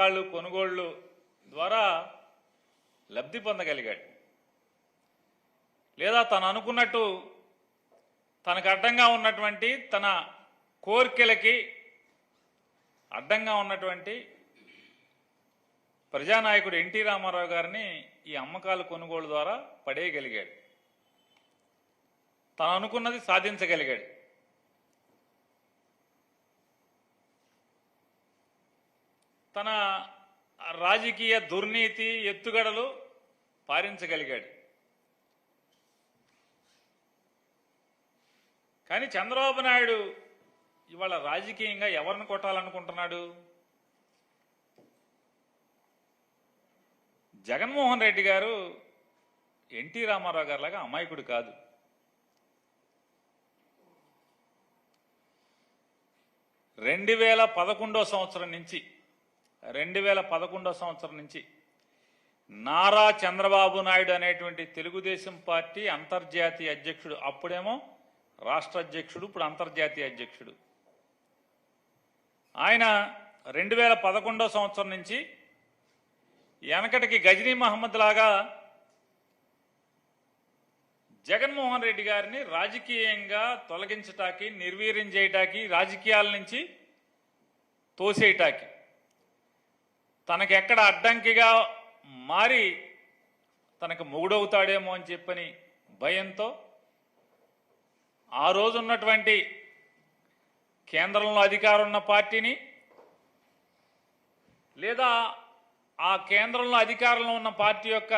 వాళ్ళు కొనుగోళ్ళు ద్వారా లబ్ధి పొందగలిగాడు. లేదా తను అనుకున్నట్టు తనకు అడ్డంగా ఉన్నటువంటి తన కోరికలకి అడ్డంగా ఉన్నటువంటి ప్రజానాయకుడు ఎన్టీ రామారావు గారిని ఈ అమ్మకాలు కొనుగోలు ద్వారా పడేయగలిగాడు. తను అనుకున్నది సాధించగలిగాడు. తన రాజకీయ దుర్నీతి ఎత్తుగడలు పారించగలిగాడు. కానీ చంద్రబాబు నాయుడు ఇవాళ రాజకీయంగా ఎవరిని కొట్టాలనుకుంటున్నాడు? జగన్మోహన్ రెడ్డి గారు ఎన్టీ రామారావు గారిలాగా అమాయకుడు కాదు. రెండు వేల పదకొండో సంవత్సరం నుంచి రెండు వేల పదకొండో సంవత్సరం నుంచి నారా చంద్రబాబు నాయుడు అనేటువంటి తెలుగుదేశం పార్టీ అంతర్జాతీయ అధ్యక్షుడు. అప్పుడేమో రాష్ట్ర అధ్యక్షుడు ఇప్పుడు అంతర్జాతీయ అధ్యక్షుడు. ఆయన రెండు వేల పదకొండో సంవత్సరం నుంచి వెనకటికి గజనీ మహమ్మద్ లాగా జగన్మోహన్ రెడ్డి గారిని రాజకీయంగా తొలగించటానికి నిర్వీర్యం చేయటాకి రాజకీయాల నుంచి తోసేయటానికి తనకి ఎక్కడ అడ్డంకిగా మారి తనకు మొగుడవుతాడేమో అని చెప్పని భయంతో ఆ రోజు ఉన్నటువంటి కేంద్రంలో అధికారం ఉన్న పార్టీని లేదా ఆ కేంద్రంలో అధికారంలో ఉన్న పార్టీ యొక్క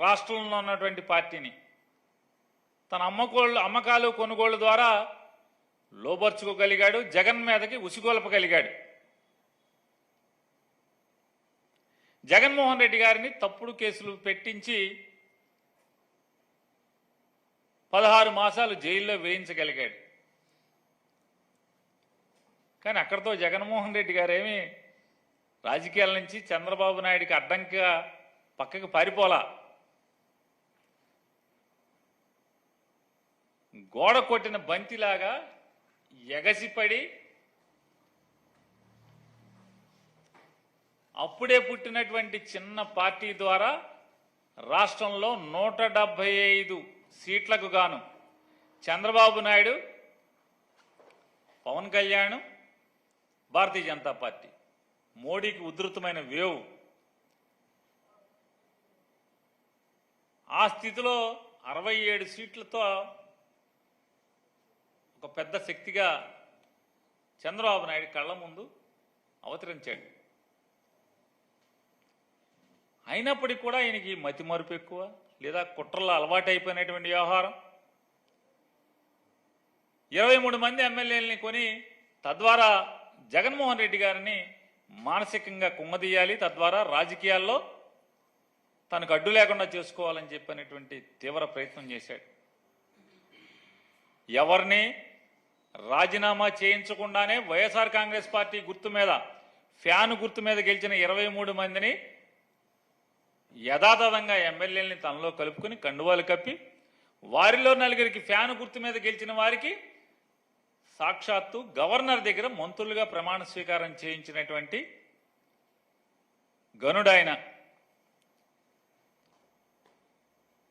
రాష్ట్రంలో ఉన్నటువంటి పార్టీని తన అమ్మకోళ్ళు అమ్మకాలు కొనుగోళ్ళ ద్వారా లోబర్చుకోగలిగాడు జగన్ మీదకి ఉసిగొల్పగలిగాడు. జగన్మోహన్ రెడ్డి గారిని తప్పుడు కేసులు పెట్టించి పదహారు మాసాలు జైల్లో వేయించగలిగాడు. కానీ అక్కడితో జగన్మోహన్ రెడ్డి గారేమి రాజకీయాల నుంచి చంద్రబాబు నాయుడికి అడ్డంకిగా పక్కకి పారిపోలా. గోడ కొట్టిన బంతిలాగా ఎగసిపడి అప్పుడే పుట్టినటువంటి చిన్న పార్టీ ద్వారా రాష్ట్రంలో నూట డెబ్బై ఐదు సీట్లకు గాను చంద్రబాబు నాయుడు పవన్ కళ్యాణ్ భారతీయ జనతా పార్టీ. మోడీకి ఉధృతమైన వేవ్. ఆ స్థితిలో అరవై ఏడు సీట్లతో ఒక పెద్ద శక్తిగా చంద్రబాబు నాయుడు కళ్ళ ముందు అవతరించాడు. అయినప్పటికీ కూడా ఆయనకి మతి మరుపు ఎక్కువ లేదా కుట్రలో అలవాటు అయిపోయినటువంటి వ్యవహారం. ఇరవై మూడు మంది ఎమ్మెల్యేలని కొని తద్వారా జగన్మోహన్ రెడ్డి గారిని మానసికంగా కుమ్మదీయాలి తద్వారా రాజకీయాల్లో తనకు అడ్డు లేకుండా చేసుకోవాలని చెప్పినటువంటి తీవ్ర ప్రయత్నం చేశాడు. ఎవరిని రాజీనామా చేయించకుండానే వైఎస్ఆర్ కాంగ్రెస్ పార్టీ గుర్తు మీద ఫ్యాన్ గుర్తు మీద గెలిచిన ఇరవై మూడు మందిని యథాతథంగా ఎమ్మెల్యేలని తనలో కలుపుకుని కండువాలు కప్పి వారిలో నలుగురికి ఫ్యాన్ గుర్తు మీద గెలిచిన వారికి సాక్షాత్తు గవర్నర్ దగ్గర మంత్రులుగా ప్రమాణ స్వీకారం చేయించినటువంటి గనుడాయన.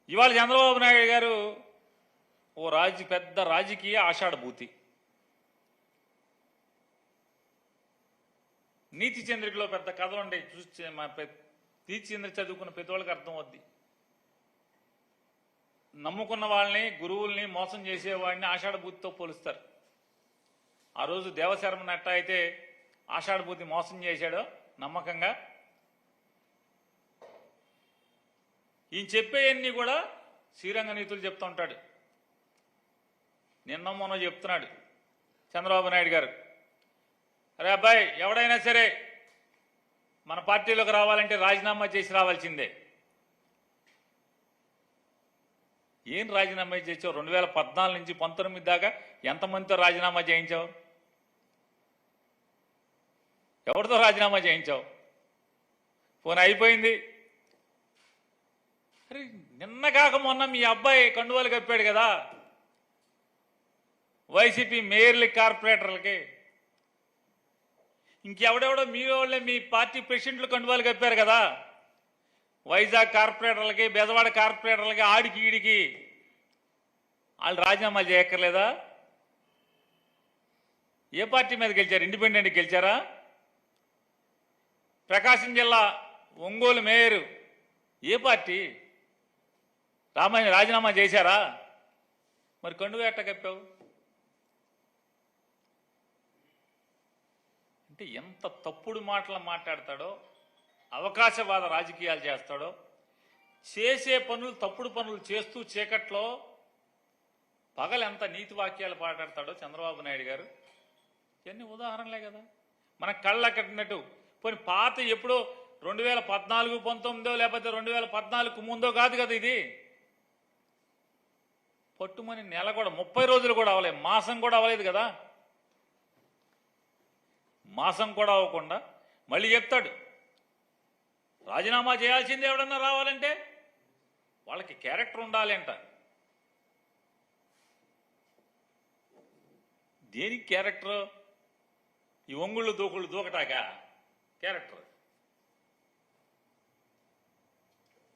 ఇవాళ చంద్రబాబు నాయుడు గారు ఓ రాజ పెద్ద రాజకీయ ఆషాఢభూతి. నీతి చంద్రికలో పెద్ద కథలు ఉంటాయి చూసి మా తీర్చింద్ర చదువుకున్న ప్రతి వాళ్ళకి అర్థం అవుద్ది. నమ్ముకున్న వాళ్ళని గురువుల్ని మోసం చేసేవాడిని ఆషాఢభూతితో పోలుస్తారు. ఆ రోజు దేవశర్మ నట్ట అయితే ఆషాఢభూతి మోసం చేశాడో నమ్మకంగా. ఈయన చెప్పేవన్నీ కూడా శ్రీరంగ నీతులు చెప్తూ ఉంటాడు. నిన్న మొన్న చెప్తున్నాడు చంద్రబాబు నాయుడు గారు. అరే అబ్బాయి ఎవడైనా సరే మన పార్టీలోకి రావాలంటే రాజీనామా చేసి రావాల్సిందే. ఏం రాజీనామా చేసావు? రెండు వేల పద్నాలుగు నుంచి పంతొమ్మిది దాకా ఎంతమందితో రాజీనామా చేయించావు? ఎవరితో రాజీనామా చేయించావు? పోనీ అయిపోయింది. అరే నిన్న కాక మొన్న మీ అబ్బాయి కండువాలు కప్పాడు కదా. వైసీపీ మేయర్లకి కార్పొరేటర్లకి. ఇంకెవడెవడో మీ వాళ్ళే మీ పార్టీ ప్రెసిడెంట్లు కండువాలు కప్పారు కదా. వైజాగ్ కార్పొరేటర్లకి బెదవాడ కార్పొరేటర్లకి ఆడికి ఈడికి. వాళ్ళు రాజీనామాలు చేయక్కర్లేదా? ఏ పార్టీ మీద గెలిచారు? ఇండిపెండెంట్ గెలిచారా? ప్రకాశం జిల్లా ఒంగోలు మేయరు ఏ పార్టీ? రామాయణ రాజీనామా చేశారా? మరి కండువ ఎట్ట కప్పావు? అంటే ఎంత తప్పుడు మాటలు మాట్లాడతాడో అవకాశవాద రాజకీయాలు చేస్తాడో చేసే పనులు తప్పుడు పనులు చేస్తూ చీకట్లో పగలు ఎంత నీతి వాక్యాలు పాటాడతాడో చంద్రబాబు నాయుడు గారు ఇవన్నీ ఉదాహరణలే కదా. మన కళ్ళ కట్టినట్టు. పోనీ పాత ఎప్పుడో రెండు వేల పద్నాలుగు పంతొమ్మిదో లేకపోతే రెండు వేల పద్నాలుగు ముందో కాదు కదా ఇది. పట్టుమని నెల కూడా ముప్పై రోజులు కూడా అవ్వలేదు మాసం కూడా అవ్వలేదు కదా. మాసం కూడా అవ్వకుండా మళ్ళీ చెప్తాడు. రాజీనామా చేయాల్సింది ఎవడన్నా రావాలంటే వాళ్ళకి క్యారెక్టర్ ఉండాలి అంట. దేనికి క్యారెక్టర్? ఈ ఒంగుళ్ళు దూకుళ్ళు దూకటాక క్యారెక్టర్.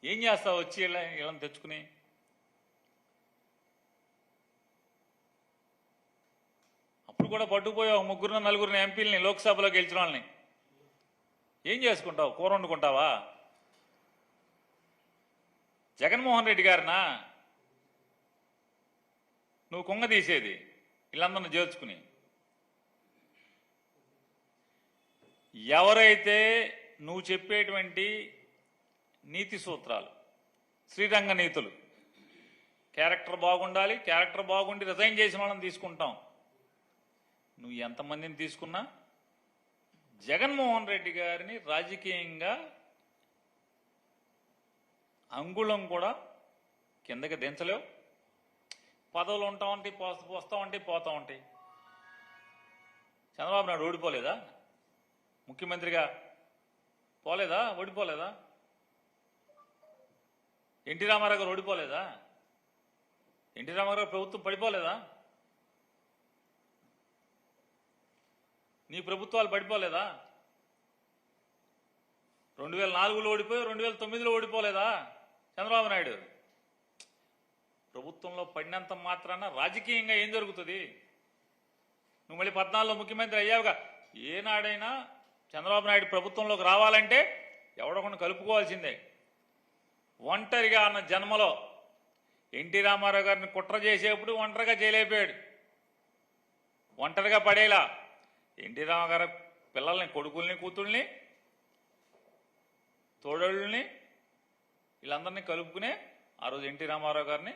ఏం చేస్తావు? వచ్చి ఇలా ఇలా తెచ్చుకుని అప్పుడు కూడా పట్టుకుపోయావు ముగ్గురు నలుగురిని ఎంపీలని లోక్సభలో గెలిచిన వాళ్ళని. ఏం చేసుకుంటావు? కూర వండుకుంటావా? జగన్మోహన్ రెడ్డి గారినా? నువ్వు కుంగ తీసేది వీళ్ళందరిని చేర్చుకుని ఎవరైతే నువ్వు చెప్పేటువంటి నీతి సూత్రాలు శ్రీరంగ నీతులు క్యారెక్టర్ బాగుండాలి క్యారెక్టర్ బాగుండి రిజైన్ చేసిన వాళ్ళని తీసుకుంటాం. నువ్వు ఎంతమందిని తీసుకున్నా? జగన్మోహన్ రెడ్డి గారిని రాజకీయంగా అంగుళం కూడా కిందకి దించలేవు. పదవులు ఉంటా ఉంటాయి పోస్తా ఉంటాయి పోతా ఉంటాయి. చంద్రబాబు నాయుడు ఓడిపోలేదా? ముఖ్యమంత్రిగా పోలేదా? ఓడిపోలేదా? ఎన్టీ రామారావు గారు ఓడిపోలేదా? ఎన్టీ రామారావు ప్రభుత్వం పడిపోలేదా? నీ ప్రభుత్వాలు పడిపోలేదా? రెండు వేల నాలుగులో ఓడిపోయి రెండు వేల తొమ్మిదిలో ఓడిపోలేదా? చంద్రబాబు నాయుడు? ప్రభుత్వంలో పడినంత మాత్రాన రాజకీయంగా ఏం జరుగుతుంది? నువ్వు మళ్ళీ పద్నాలుగులో ముఖ్యమంత్రి అయ్యావుగా. ఏనాడైనా చంద్రబాబు నాయుడు ప్రభుత్వంలోకి రావాలంటే ఎవడకుండా కలుపుకోవాల్సిందే. ఒంటరిగా అన్న జన్మలో ఎన్టీ రామారావు గారిని కుట్ర చేసేప్పుడు ఒంటరిగా చేయలేకపోయాడు ఒంటరిగా పడేలా ఎన్టీ రామారావు పిల్లల్ని కొడుకుల్ని కూతుళ్ళని తోడళ్ళని వీళ్ళందరినీ కలుపుకునే ఆ రోజు ఎన్టీ రామారావు గారిని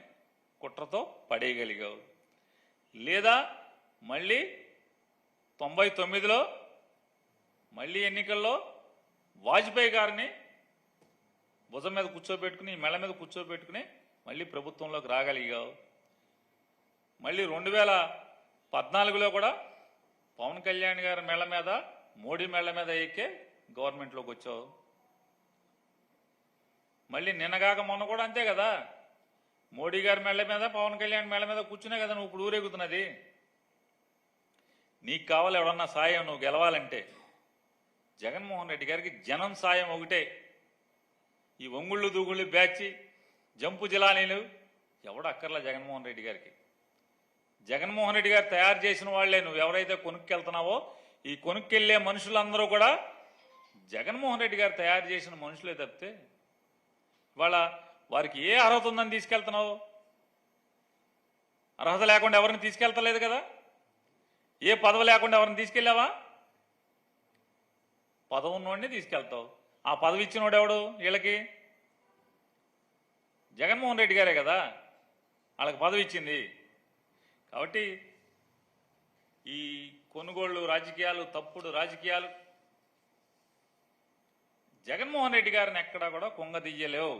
కుట్రతో పడేయగలిగావు లేదా మళ్ళీ తొంభై తొమ్మిదిలో మళ్ళీ ఎన్నికల్లో వాజ్పేయి గారిని భుజం మీద కూర్చోబెట్టుకుని మెళ్ళ మీద కూర్చోబెట్టుకుని మళ్ళీ ప్రభుత్వంలోకి రాగలిగావు. మళ్ళీ రెండు వేల పద్నాలుగులో కూడా పవన్ కళ్యాణ్ గారి మెళ్ళ మీద మోడీ మెళ్ళ మీద ఎక్కే గవర్నమెంట్లోకి వచ్చావు. మళ్ళీ నిన్నగాక మొన్న కూడా అంతే కదా. మోడీ గారి మెళ్ళ మీద పవన్ కళ్యాణ్ మెళ్ళ మీద కూర్చునే కదా నువ్వు ఇప్పుడు ఊరేగుతున్నది. నీకు కావాలి ఎవడన్నా సాయం నువ్వు గెలవాలంటే. జగన్మోహన్ రెడ్డి గారికి జనం సాయం ఒకటే. ఈ ఒంగుళ్ళు దూగుళ్ళు బ్యాచి జంపు జిలానీలు ఎవడు అక్కర్లా జగన్మోహన్ రెడ్డి గారికి. జగన్మోహన్ రెడ్డి గారు తయారు చేసిన వాళ్ళే నువ్వు ఎవరైతే కొనుక్కెళ్తున్నావో ఈ కొనుక్కెళ్ళే మనుషులందరూ కూడా జగన్మోహన్ రెడ్డి గారు తయారు చేసిన మనుషులే తప్పితే వాళ్ళ వారికి ఏ అర్హత ఉందని తీసుకెళ్తున్నావు? అర్హత లేకుండా ఎవరిని తీసుకెళ్తలేదు కదా? ఏ పదవి లేకుండా ఎవరిని తీసుకెళ్ళావా? పదవి ఉన్నోడిని తీసుకెళ్తావు. ఆ పదవి ఇచ్చినోడు ఎవడు వీళ్ళకి? జగన్మోహన్ రెడ్డి గారే కదా. వాళ్ళకి పదవి ఇచ్చింది. కాబట్టి ఈ కొనుగోళ్ళు రాజకీయాలు తప్పుడు రాజకీయాలు జగన్మోహన్ రెడ్డి గారిని ఎక్కడా కూడా కుంగదీయలేవు.